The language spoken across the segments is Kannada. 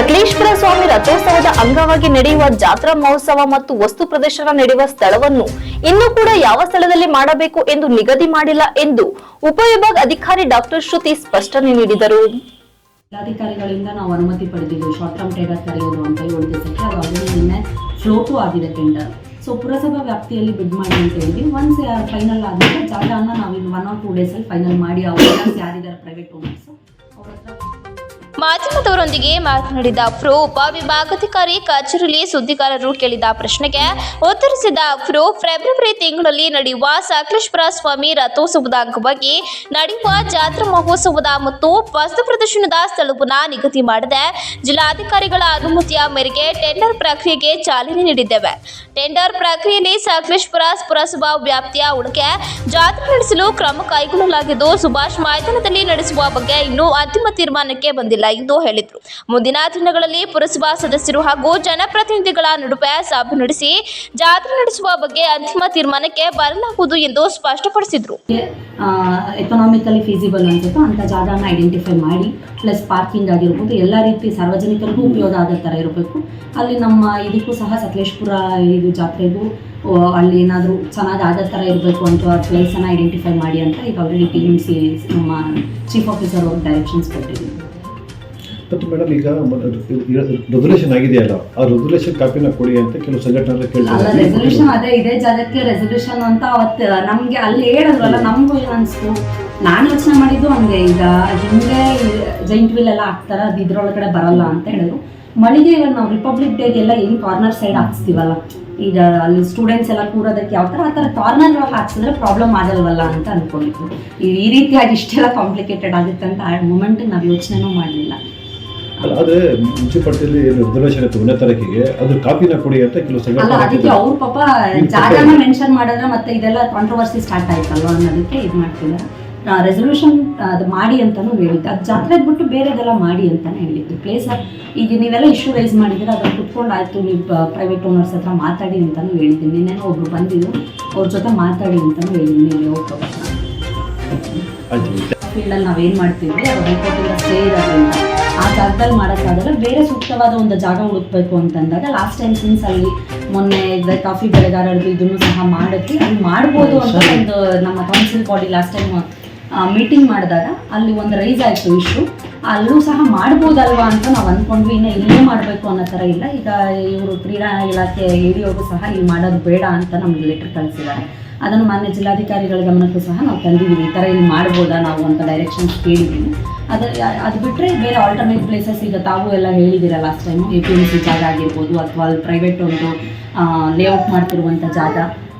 ಸಕಲೇಶ್ವರ ಸ್ವಾಮಿ ರಥೋತ್ಸವದ ಅಂಗವಾಗಿ ನಡೆಯುವ ಜಾತ್ರಾ ಮಹೋತ್ಸವ ಮತ್ತು ವಸ್ತು ಪ್ರದರ್ಶನ ನಡೆಯುವ ಸ್ಥಳವನ್ನು ಇನ್ನೂ ಕೂಡ ಯಾವ ಸ್ಥಳದಲ್ಲಿ ಮಾಡಬೇಕು ಎಂದು ನಿಗದಿ ಮಾಡಿಲ್ಲ ಎಂದು ಉಪವಿಭಾಗ ಅಧಿಕಾರಿ ಡಾಕ್ಟರ್ ಶ್ರುತಿ ಸ್ಪಷ್ಟನೆ ನೀಡಿದರು. ಜಿಲ್ಲಾಧಿಕಾರಿಗಳಿಂದ ನಾವು ಅನುಮತಿ ಪಡೆದಿದ್ದೀವಿ ಶಾರ್ಟ್ ಟರ್ಮ್ ಟೇಡರ್ ಕರೆಯೋದು ಅಂತ ಏಳು ದಿವಸಕ್ಕೆ ಅದು ನಿನ್ನೆ ಫ್ಲೋಟು ಆಗಿದೆ ಟೆಂಡರ್ ಸೊ ಪುರಸಭಾ ವ್ಯಾಪ್ತಿಯಲ್ಲಿ ಬಿಡ್ ಮಾಡಿ ಅಂತ ಹೇಳಿದ್ವಿ. ಒನ್ಸ್ ಫೈನಲ್ ಆದಮೇಲೆ ಜಾಗನ ನಾವು ಇನ್ನು ಒನ್ ಆರ್ ಟೂ ಡೇಸಲ್ಲಿ ಫೈನಲ್ ಮಾಡಿ, ಅವ್ರ ಯಾರಿದ್ದಾರೆ ಪ್ರೈವೇಟ್ ಓನರ್ಸ್ ಅವ್ರ ಹತ್ರ ಮಾಧ್ಯಮದವರೊಂದಿಗೆ ಮಾತನಾಡಿದ ಫ್ರೋ ಉಪವಿಭಾಗಾಧಿಕಾರಿ ಕಚೇರಿಯಲ್ಲಿ ಸುದ್ದಿಗಾರರು ಕೇಳಿದ ಪ್ರಶ್ನೆಗೆ ಉತ್ತರಿಸಿದ ಫ್ರೋ ಫೆಬ್ರವರಿ ತಿಂಗಳಲ್ಲಿ ನಡೆಯುವ ಸಕಲೇಶ್ವರ ಸ್ವಾಮಿ ರಥೋತ್ಸವದ ಅಂಗವಾಗಿ ನಡೆಯುವ ಜಾತ್ರಾ ಮಹೋತ್ಸವದ ಮತ್ತು ವಸ್ತು ಪ್ರದರ್ಶನದ ಸ್ಥಳವನ್ನು ನಿಗದಿ ಮಾಡಿದೆ. ಜಿಲ್ಲಾಧಿಕಾರಿಗಳ ಅನುಮತಿಯ ಮೇರೆಗೆ ಟೆಂಡರ್ ಪ್ರಕ್ರಿಯೆಗೆ ಚಾಲನೆ ನೀಡಿದ್ದೇವೆ. ಟೆಂಡರ್ ಪ್ರಕ್ರಿಯೆಯಲ್ಲಿ ಸಕಲೇಶ್ವರ ಪುರಸಭಾ ವ್ಯಾಪ್ತಿಯ ಒಳಗೆ ಜಾತ್ರೆ ನಡೆಸಲು ಕ್ರಮ ಕೈಗೊಳ್ಳಲಾಗಿದ್ದು, ಸುಭಾಷ್ ಮೈದಾನದಲ್ಲಿ ನಡೆಸುವ ಬಗ್ಗೆ ಇನ್ನೂ ಅಂತಿಮ ತೀರ್ಮಾನಕ್ಕೆ ಬಂದಿಲ್ಲ. ಎಂದು ಹೇಳಿದರು. ಮುಂದಿನ ದಿನಗಳಲ್ಲಿ ಪುರಸಭಾ ಸದಸ್ಯರು ಹಾಗೂ ಜನಪ್ರತಿನಿಧಿಗಳ ನಡುವೆ ಸಭೆ ನಡೆಸಿ ಜಾತ್ರೆ ನಡೆಸುವ ಬಗ್ಗೆ ಅಂತಿಮ ತೀರ್ಮಾನಕ್ಕೆ ಬರಲಾಗುವುದು ಎಂದು ಸ್ಪಷ್ಟಪಡಿಸಿದರು. ಎಕನಾಮಿಕಲಿ ಫೀಸಿಬಲ್ ಅನ್ಸುತ್ತೋ ಅಂತ ಜಾಗನ ಐಡೆಂಟಿಫೈ ಮಾಡಿ ಪ್ಲಸ್ ಪಾರ್ಕಿಂಗ್ ಆಗಿರ್ಬೋದು, ಎಲ್ಲ ರೀತಿ ಸಾರ್ವಜನಿಕರಿಗೂ ಉಪಯೋಗ ಆಗೋ ಥರ ಇರಬೇಕು. ಅಲ್ಲಿ ನಮ್ಮ ಇದಕ್ಕೂ ಸಹ ಸಕಲೇಶ್ಪುರ ಇದು ಜಾತ್ರೆಗೂ ಅಲ್ಲಿ ಏನಾದರೂ ಚೆನ್ನಾಗಿ ಆಗೋ ಥರ ಇರಬೇಕು ಅಂತ ಪ್ಲೇಸನ್ನು ಐಡೆಂಟಿಫೈ ಮಾಡಿ ಅಂತ ಈಗ ಆಲ್ರೆಡಿ ಸಿ ನಮ್ಮ ಚೀಫ್ ಆಫೀಸರ್ ಅವ್ರಿಗೆ ಡೈರೆಕ್ಷನ್ಸ್ ಕೊಟ್ಟಿದ್ದೀವಿ ಮತ್ತು ಮೇಡಮ್ ಈಗ ರೆಸಲ್ಯೂಷನ್ ಆಗಿದೆಯಲ್ಲ, ಆ ರೆಸಲ್ಯೂಷನ್ ಕಾಪಿನ ಕೊಡಿ ಅಂತ ಕೆಲವು ಸಂಘಟನೆ ರೆಸಲ್ಯೂಷನ್ ಅದೇ ಇದೆ ಜಾಗಕ್ಕೆ ರೆಸೊಲ್ಯೂಷನ್ ಅಂತ ಅವತ್ತು ನಮಗೆ ಅಲ್ಲಿ ಹೇಳಿದ್ರಲ್ಲ, ನಮಗೂ ಅನಿಸ್ತು. ನಾನು ಯೋಚನೆ ಮಾಡಿದ್ದು ಹಂಗೆ, ಈಗ ಹಿಂಗೆ ಜೈಂಟ್ ವೀಲ್ ಎಲ್ಲ ಹಾಕ್ತಾರ, ಅದು ಇದ್ರೊಳಗಡೆ ಬರಲ್ಲ ಅಂತ ಹೇಳಿದ್ರು. ಮಳಿಗೆ ಇವಾಗ ನಾವು ರಿಪಬ್ಲಿಕ್ ಡೇಗೆಲ್ಲ ಏನು ಕಾರ್ನರ್ ಸೈಡ್ ಹಾಕ್ಸ್ತೀವಲ್ಲ? ಈಗ ಅಲ್ಲಿ ಸ್ಟೂಡೆಂಟ್ಸ್ ಎಲ್ಲ ಕೂರೋದಕ್ಕೆ ಯಾವ ಥರ, ಆ ಥರ ಕಾರ್ನರ್ ಹಾಕ್ಸಿದ್ರೆ ಪ್ರಾಬ್ಲಮ್ ಆಗಲ್ವಲ್ಲ ಅಂತ ಅಂದ್ಕೊಂಡಿದ್ವಿ ಈ- ಈ ರೀತಿಯಾಗಿ ಇಷ್ಟೆಲ್ಲ ಕಾಂಪ್ಲಿಕೇಟೆಡ್ ಆಗುತ್ತೆ ಅಂತ ಆ ಮೂಮೆಂಟ್ ನಾವು ಯೋಚನೆನೂ ಮಾಡಲಿಲ್ಲ. ಅಲ್ಲ ಆದರೆ ಮುನ್ಸಿಪಾಲ್ಟಿಯಲ್ಲಿ ಏನು ರೆಸಲ್ಯೂಷನ್ ಇತ್ತು ಒಂದನೇ ತಾರೀಕಿಗೆ ಅದ್ರ ಕಾಪಿನ ಕೊಡಿ ಅಂತ ಕೆಲವು ಅಲ್ಲ ಅದಕ್ಕೆ ಸಂಘಟನೆ ಅವ್ರ ಪಾಪ ಜಾಗನ ಮೆನ್ಷನ್ ಮಾಡಿದ್ರೆ ಮತ್ತೆ ಇದೆಲ್ಲ ಕಾಂಟ್ರವರ್ಸಿ ಸ್ಟಾರ್ಟ್ ಆಯ್ತಲ್ವ ಅನ್ನೋದಕ್ಕೆ ಇದು ಮಾಡ್ತಿಲ್ಲ. ರೆಸೊಲ್ಯೂಷನ್ ಅದು ಮಾಡಿ ಅಂತಾನು ಹೇಳಿದ್ದೆ ಅದು ಜಾತ್ರೆ ಬಿಟ್ಟು ಬೇರೆದೆಲ್ಲ ಮಾಡಿ ಅಂತಾನೆ ಹೇಳಿದ್ದು ಪ್ಲೇಸ್ ಈಗ ನೀವೆಲ್ಲ ಇಶ್ಯೂ ರೈಸ್ ಮಾಡಿದ್ರೆ ಅದನ್ನು ಕುತ್ಕೊಂಡು ಆಯಿತು ನೀವು ಪ್ರೈವೇಟ್ ಓನರ್ಸ್ ಹತ್ರ ಮಾತಾಡಿ ಅಂತಾನು ಹೇಳಿದ್ದೀನಿ. ನಿನ್ನೇನೋ ಒಬ್ರು ಬಂದಿದ್ರು ಅವ್ರ ಜೊತೆ ಮಾತಾಡಿ ಅಂತಾನು ಹೇಳಿದ್ದೀನಿ. ನೀವು ಹೋಗ್ಬೇಕು ಆಯ್ತು. ಫೀಲ್ಡಲ್ಲಿ ನಾವೇನು ಮಾಡ್ತೀವಿ ಅದು ಹೈಕೋರ್ಟಿಂದ ಸ್ಟೇ ಇರೋದ್ರಿಂದ ಆ ಜಾಗದಲ್ಲಿ ಮಾಡೋಕ್ಕಾಗಲ್ಲ. ಬೇರೆ ಸೂಕ್ತವಾದ ಒಂದು ಜಾಗ ಹುಡುಕ್ಬೇಕು ಅಂತಂದಾಗ ಲಾಸ್ಟ್ ಟೈಮ್ ಸಿನ್ಸ್ ಅಲ್ಲಿ ಮೊನ್ನೆ ಕಾಫಿ ಬೆಳೆಗಾರರದ್ದು ಇದನ್ನು ಸಹ ಮಾಡಿದ್ವಿ. ಅಲ್ಲಿ ಮಾಡ್ಬೋದು ಅಂತ ಒಂದು ನಮ್ಮ council body last time meeting ಮಾಡಿದಾಗ ಅಲ್ಲಿ ಒಂದು ರೈಸ್ ಆಯಿತು ಇಶ್ಯೂ ಅಲ್ಲೂ ಸಹ ಮಾಡ್ಬೋದಲ್ವಾ ಅಂತ ನಾವು ಅಂದ್ಕೊಂಡ್ವಿ ಇನ್ನು ಇಲ್ಲೇ ಮಾಡಬೇಕು ಅನ್ನೋ ಥರ ಇಲ್ಲ. ಈಗ ಇವರು ಕ್ರೀಡಾ ಇಲಾಖೆ ಹಿಡಿಯೋರು ಸಹ ಇಲ್ಲಿ ಮಾಡೋದು ಬೇಡ ಅಂತ ನಮ್ಗೆ ಲೆಟರ್ ಕಳಿಸಿದ್ದಾರೆ. ಅದನ್ನು ಮಾನ್ಯ ಜಿಲ್ಲಾಧಿಕಾರಿಗಳ ಗಮನಕ್ಕೂ ಸಹ ನಾವು ತಂದಿದ್ದೀವಿ. ಈ ಥರ ಇಲ್ಲಿ ಮಾಡ್ಬೋದಾ ನಾವು ಅಂತ ಡೈರೆಕ್ಷನ್ಸ್ ಕೇಳಿದ್ದೀವಿ. ಅದು ಅದು ಬಿಟ್ಟರೆ ಬೇರೆ ಆಲ್ಟರ್ನೇಟ್ ಪ್ಲೇಸಸ್ ಈಗ ತಾವು ಎಲ್ಲ ಹೇಳಿದ್ದೀರ last time A P M C ಜಾಗ ಆಗಿರ್ಬೋದು, ಅಥವಾ ಅಲ್ಲಿ ಪ್ರೈವೇಟ್ ಒಂದು ಲೇಔಟ್ ಮಾಡ್ತಿರುವಂಥ ಜಾಗ.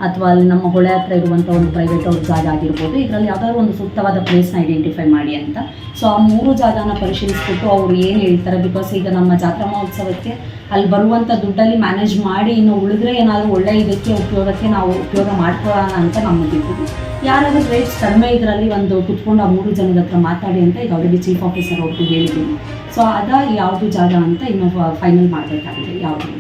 ಅಥವಾ ಅಲ್ಲಿ ನಮ್ಮ ಹೊಳೆ ಹತ್ರ ಇರುವಂಥ ಒಂದು ಪ್ರೈವೇಟ್ ಅವ್ರ ಜಾಗ ಆಗಿರ್ಬೋದು. ಇದರಲ್ಲಿ ಯಾವ್ದಾದ್ರು ಒಂದು ಸೂಕ್ತವಾದ ಪ್ಲೇಸ್ನ ಐಡೆಂಟಿಫೈ ಮಾಡಿ ಅಂತ. ಸೊ ಆ ಮೂರು ಜಾಗನ ಪರಿಶೀಲಿಸ್ಬಿಟ್ಟು ಅವರು ಏನು ಹೇಳ್ತಾರೆ? ಬಿಕಾಸ್ ಈಗ ನಮ್ಮ ಜಾತ್ರಾ ಮಹೋತ್ಸವಕ್ಕೆ ಅಲ್ಲಿ ಬರುವಂಥ ದುಡ್ಡಲ್ಲಿ ಮ್ಯಾನೇಜ್ ಮಾಡಿ ಇನ್ನು ಉಳಿದ್ರೆ ಏನಾದರೂ ಒಳ್ಳೆ ಇದಕ್ಕೆ ಉಪಯೋಗಕ್ಕೆ ನಾವು ಉಪಯೋಗ ಮಾಡ್ಕೊಳ್ಳೋಣ ಅಂತ ನಮ್ಮದಿದ್ದೀವಿ ಯಾರಾದರೂ ರೇಟ್ಸ್ ಕಡಿಮೆ ಇದರಲ್ಲಿ ಒಂದು ಕುತ್ಕೊಂಡು ಆ ಮೂರು ಜನದ ಹತ್ರ ಮಾತಾಡಿ ಅಂತ ಈಗ ಆಲ್ರೆಡಿ ಚೀಫ್ ಆಫೀಸರ್ ಅವ್ರಿಗೂ ಹೇಳಿದ್ದೀನಿ. ಸೊ ಅದ ಯಾವುದು ಜಾಗ ಅಂತ ಇನ್ನು ಫೈನಲ್ ಮಾಡಬೇಕಾಗಿದೆ. ಯಾವುದು?